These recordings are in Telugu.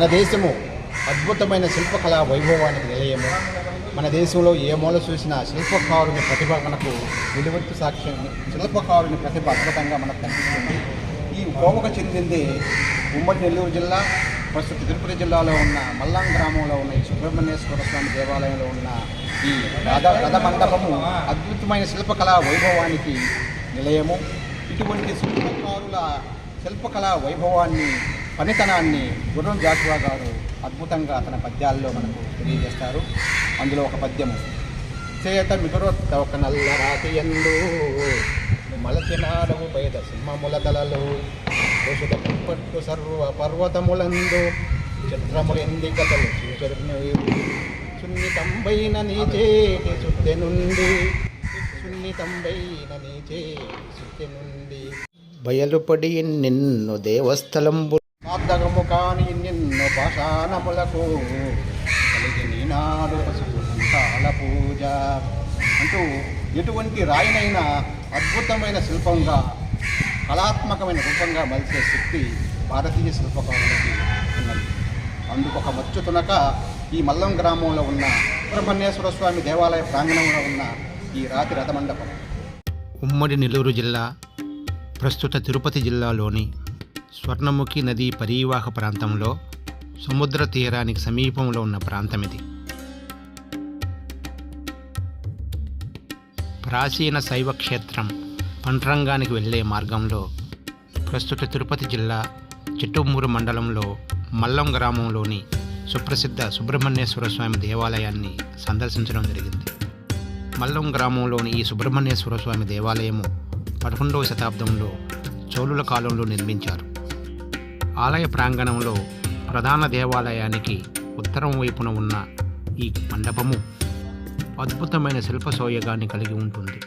మన దేశము అద్భుతమైన శిల్పకళా వైభవానికి నిలయము. మన దేశంలో ఏ మూల చూసిన శిల్పకారుని ప్రతిభ మనకు నిలువెత్తు సాక్ష్యం శిల్పకారుని ప్రతిభ అద్భుతంగా మనకు కనిపిస్తుంది. ఈ కోవకు చెందింది ఉమ్మడి నెల్లూరు జిల్లా ప్రస్తుత తిరుపతి జిల్లాలో ఉన్న మల్లాం గ్రామంలో ఉన్న ఈ సుబ్రహ్మణ్యేశ్వర స్వామి దేవాలయంలో ఉన్న ఈ రథ రథ మండపము అద్భుతమైన శిల్పకళా వైభవానికి నిలయము. ఇటువంటి శిల్పకారుల శిల్పకళా వైభవాన్ని పనితనాన్ని గుర్రం జాషువా గారు అద్భుతంగా తన పద్యాల్లో మనకు తెలియజేస్తారు. అందులో ఒక పద్యము చేత మిగురొత్త ఒక నల్ల రాతి ఎందు మలచినారవు పేద సింహముల తలలు పట్టు సర్వ పర్వతములందు చిత్రములెంది కథలు సున్నితంబైన నీ చేతి సుత్తె నుండి సున్నితంబైన నీ చేతి సుత్తె నుండి. బయలుపడి నిన్ను దేవస్థలంబు మార్దగము కాని నిన్ను పాషాణములకు కలిగి నీనాడు పసుపు సంతాల పూజ. అంటూ ఎటువంటి రాయినైనా అద్భుతమైన శిల్పంగా కళాత్మకమైన రూపంగా మలిచే శక్తి భారతీయ శిల్పకారులకి ఉన్నది. అందుకు ఒక మచ్చు తునక ఈ మల్లం గ్రామంలో ఉన్న సుబ్రహ్మణ్యేశ్వర స్వామి దేవాలయ ప్రాంగణంలో ఉన్న ఈ రాతి రథమండపం. ఉమ్మడి నెల్లూరు జిల్లా ప్రస్తుత తిరుపతి జిల్లాలోని స్వర్ణముఖి నదీ పరీవాహ ప్రాంతంలో సముద్ర తీరానికి సమీపంలో ఉన్న ప్రాంతం ఇది ప్రాచీన శైవ క్షేత్రం పంట్రంగానికి వెళ్ళే మార్గంలో ప్రస్తుత తిరుపతి జిల్లా చిట్టుమూరు మండలంలో మల్లం గ్రామంలోని సుప్రసిద్ధ సుబ్రహ్మణ్యేశ్వర స్వామి దేవాలయాన్ని సందర్శించడం జరిగింది. మల్లం గ్రామంలోని ఈ సుబ్రహ్మణ్యేశ్వర స్వామి దేవాలయము పదకొండవ శతాబ్దంలో చోళుల కాలంలో నిర్మించారు. ఆలయ ప్రాంగణంలో ప్రధాన దేవాలయానికి ఉత్తరం వైపున ఉన్న ఈ మండపము అద్భుతమైన శిల్ప సోయగాన్ని కలిగి ఉంటుంది.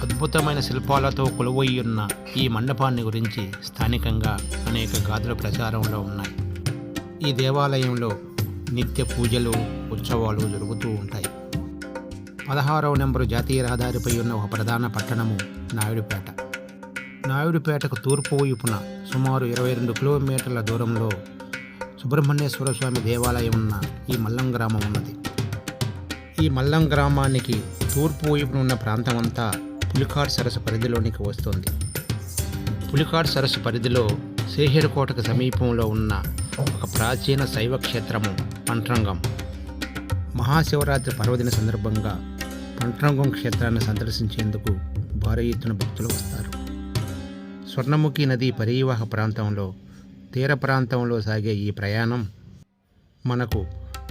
అద్భుతమైన శిల్పాలతో కొలువయ్యున్న ఈ మండపాన్ని గురించి స్థానికంగా అనేక గాథలు ప్రచారంలో ఉన్నాయి. ఈ దేవాలయంలో నిత్య పూజలు ఉత్సవాలు జరుగుతూ ఉంటాయి. పదహారవ నెంబరు జాతీయ రహదారిపై ఉన్న ఒక ప్రధాన పట్టణము నాయుడుపేట. నాయుడుపేటకు తూర్పు వైపున సుమారు ఇరవై రెండు కిలోమీటర్ల దూరంలో సుబ్రహ్మణ్యేశ్వర స్వామి దేవాలయం ఉన్న ఈ మల్లం గ్రామం ఉన్నది. ఈ మల్లం గ్రామానికి తూర్పు వైపున ఉన్న ప్రాంతమంతా పులికాడ్ సరస్సు పరిధిలోనికి వస్తుంది. పులికాడ్ సరస్సు పరిధిలో సేహేరుకోటకు సమీపంలో ఉన్న ఒక ప్రాచీన శైవ క్షేత్రము పంట్రంగం. మహాశివరాత్రి పర్వదిన సందర్భంగా పంట్రంగం క్షేత్రాన్ని సందర్శించేందుకు భారీ ఎత్తున భక్తులు వస్తారు. స్వర్ణముఖి నది పరీవాహ ప్రాంతంలో తీర ప్రాంతంలో సాగే ఈ ప్రయాణం మనకు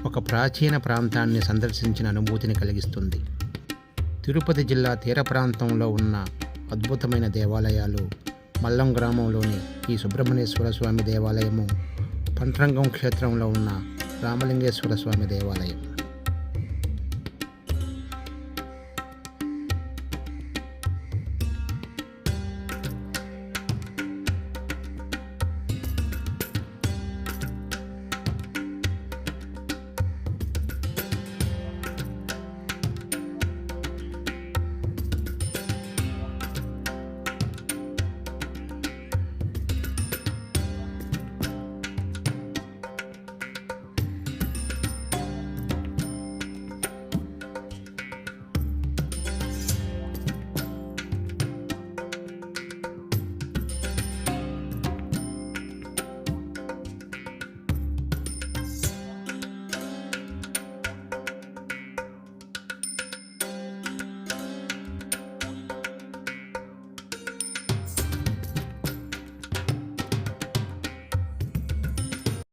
ఒక ప్రాచీన ప్రాంతాన్ని సందర్శించిన అనుభూతిని కలిగిస్తుంది. తిరుపతి జిల్లా తీర ప్రాంతంలో ఉన్న అద్భుతమైన దేవాలయాలు మల్లం గ్రామంలోని ఈ సుబ్రహ్మణ్యేశ్వర స్వామి దేవాలయము పంట్రంగం క్షేత్రంలో ఉన్న రామలింగేశ్వర స్వామి దేవాలయం.